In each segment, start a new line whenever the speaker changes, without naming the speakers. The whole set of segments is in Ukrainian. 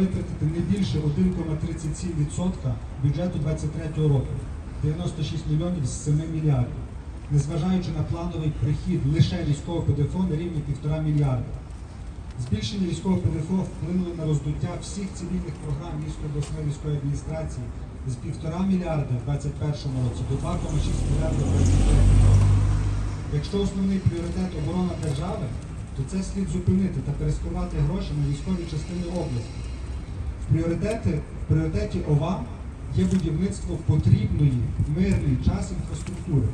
витратити не більше 1,37% бюджету 2023 року, 96 мільйонів з 7 мільярдів, незважаючи на плановий прихід лише військового ПДФО на рівні 1,5 мільярда. Збільшення військового ПДФО вплинуло на роздуття всіх цивільних програм Львівської обласної військової адміністрації з 1,5 мільярда в 2021 році до 2,6 мільярда в 2023 році. Якщо основний пріоритет оборона держави, то це слід зупинити та перескувати гроші на військові частини області. Пріоритети, в пріоритеті ОВА є будівництво потрібної мирний час інфраструктури,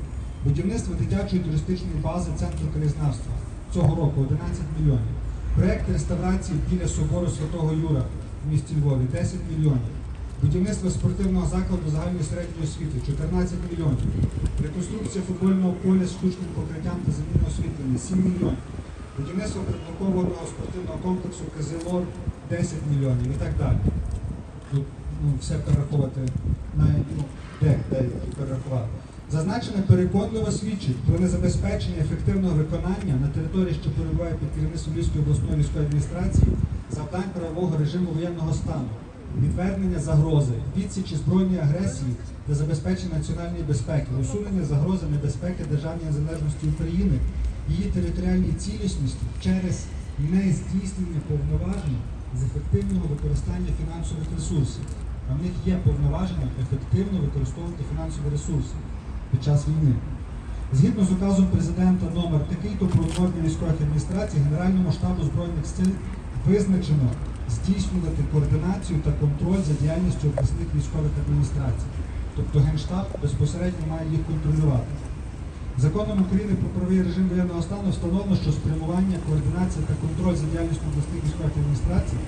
будівництво дитячої туристичної бази Центру краєзнавства цього року 11 мільйонів. Проєкт реставрації біля собору Святого Юра в місті Львові 10 мільйонів. Будівництво спортивного закладу загальної середньої освіти 14 мільйонів. Реконструкція футбольного поля з штучним покриттям та заміна освітлення 7 мільйонів. Будівництво прибудинкованого спортивного комплексу Кизилор 10 мільйонів і так далі. Тут ну, все перераховувати на ну, де, де перерахувати. Зазначене переконливо свідчить про незабезпечення ефективного виконання на території, що перебуває під керівництвом Львівської обласної військової адміністрації, завдань правового режиму воєнного стану, відвернення загрози, відсічі збройної агресії та забезпечення національної безпеки, усунення загрози небезпеки державній незалежності України, її територіальній цілісності через нездійснення повноважень з ефективного використання фінансових ресурсів. А в них є повноваження ефективно використовувати фінансові ресурси під час війни. Згідно з указом президента номер такий то про утворення військових адміністрацій Генеральному штабу Збройних сил визначено здійснювати координацію та контроль за діяльністю обласних військових адміністрацій. Тобто Генштаб безпосередньо має їх контролювати. Законом України про правовий режим воєнного стану встановлено, що спрямування, координація та контроль за діяльністю обласних військових адміністрацій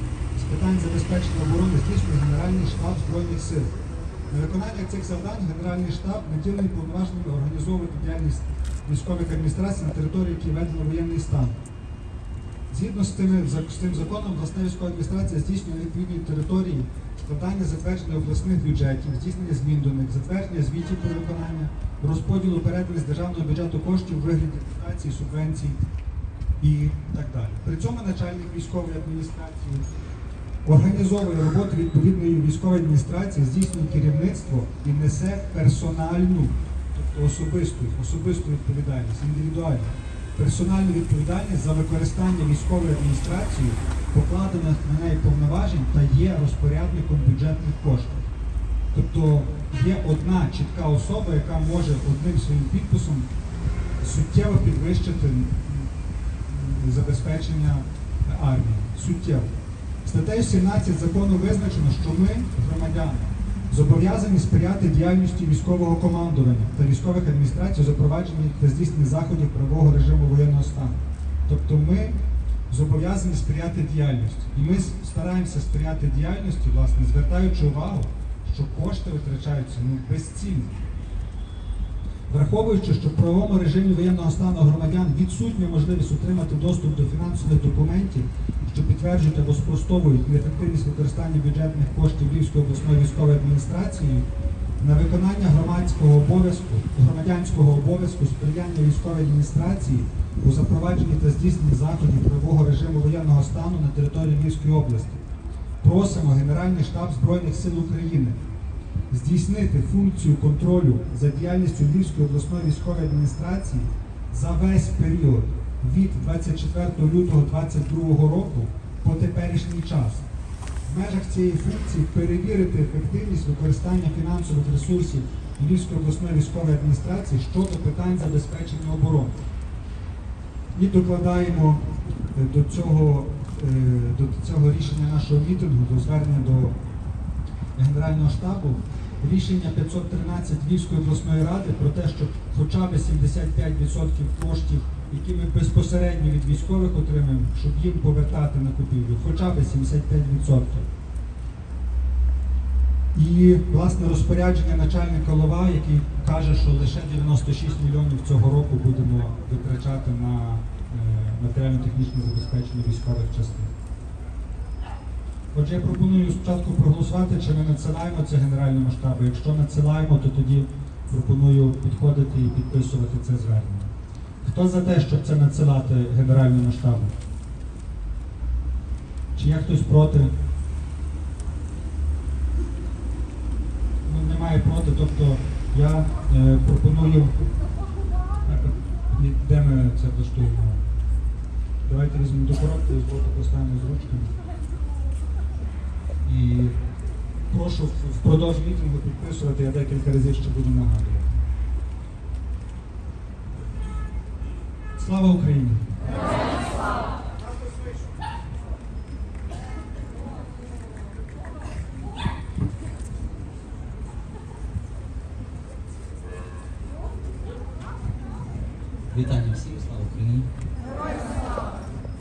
з питань забезпечення оборони здійснює Генеральний штаб Збройних сил. На виконання цих завдань Генеральний штаб наділений повноваженнями організовувати діяльність військових адміністрацій на території, які введено воєнний стан. Згідно з, тими, з цим законом, обласна військова адміністрація здійснює на відповідній території складання затвердження обласних бюджетів, здійснення змін до них, затвердження звітів про виконання, розподілу переданих з державного бюджету коштів у вигляді дотацій, субвенцій і так далі. При цьому начальник військової адміністрації організовує роботу відповідної військової адміністрації, здійснює керівництво і несе персональну, тобто особисту, особисту відповідальність, індивідуальну, персональну відповідальність за використання військової адміністрації, покладених на неї повноважень та є розпорядником бюджетних коштів. Тобто є одна чітка особа, яка може одним своїм підписом суттєво підвищити забезпечення армії. Суттєво. Статтею 17 закону визначено, що ми, громадяни, зобов'язані сприяти діяльності військового командування та військових адміністрацій у запровадженні та здійсненні заходів правового режиму воєнного стану. Тобто ми зобов'язані сприяти діяльності. І ми стараємося сприяти діяльності, власне, звертаючи увагу, що кошти витрачаються ну, безцінно. Враховуючи, що в правовому режимі воєнного стану громадян відсутня можливість отримати доступ до фінансових документів, що підтверджують або спростовують неефективність використання бюджетних коштів Львівської обласної військової адміністрації, на виконання громадського обов'язку, громадянського обов'язку сприяння військової адміністрації у запровадженні та здійсненні заходів правового режиму воєнного стану на території Львівської області. Просимо Генеральний штаб Збройних сил України здійснити функцію контролю за діяльністю Львівської обласної військової адміністрації за весь період від 24 лютого 2022 року по теперішній час. В межах цієї функції перевірити ефективність використання фінансових ресурсів Львівської обласної військової адміністрації щодо питань забезпечення оборони. І докладаємо е, до цього, е, до цього рішення нашого мітингу, до звернення до Генерального штабу рішення 513 Львівської обласної ради про те, що хоча б 75% коштів, які ми безпосередньо від військових отримуємо, щоб їм повертати на купівлю, хоча б 75%. І власне розпорядження начальника Лова, який каже, що лише 96 мільйонів цього року будемо витрачати на е, матеріально-технічне забезпечення військових частин. Отже, я пропоную спочатку проголосувати, чи ми надсилаємо це Генеральному штабу. Якщо надсилаємо, то тоді пропоную підходити і підписувати це звернення. Хто за те, щоб це надсилати Генеральному штабу? Чи є хтось проти? Розтягнути. Тобто я е, пропоную, де ми це влаштуємо? Давайте візьмемо до коробки, з боку поставимо з ручками. І прошу впродовж мітингу підписувати, я декілька разів ще буду нагадувати. Слава Україні!
Вітання всім, слава Україні.